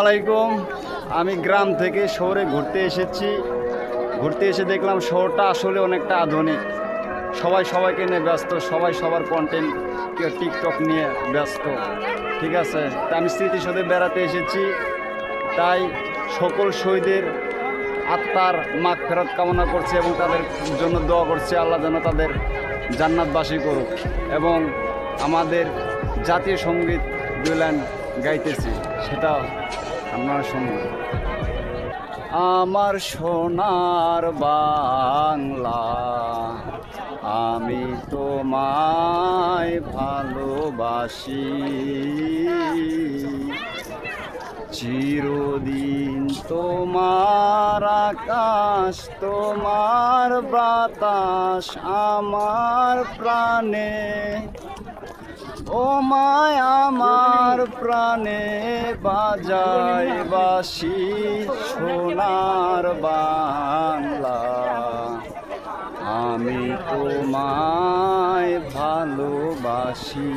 আলাইকুম। আমি গ্রাম থেকে শহরে ঘুরতে এসেছি। ঘুরতে এসে দেখলাম শহরটা আসলে অনেকটা আধুনিক। সবাই সবাইকে নিয়ে ব্যস্ত, সবাই সবার কন্টেন্ট কেউ টিকটক নিয়ে ব্যস্ত। ঠিক আছে? তা আমি স্মৃতিসৌধে বেড়াতে এসেছি। তাই সকল শহীদের আত্মার মাগ ফেরত কামনা করছে এবং তাদের জন্য দোয়া করছে। আল্লাহ যেন তাদের জান্নাতবাসী করুক এবং আমাদের জাতীয় সংগীত দুই গাইতেছি সেটা আপনারা শুনুন আমার সোনার বাংলা, আমি তোমায় ভালোবাসি। চিরদিন তোমার আকাশ, তোমার বাতাস আমার প্রাণে। ও মায় আমার প্রাণে বাজায় বাসি সোনার বাংলা। আমি তোমায় ভালোবাসি।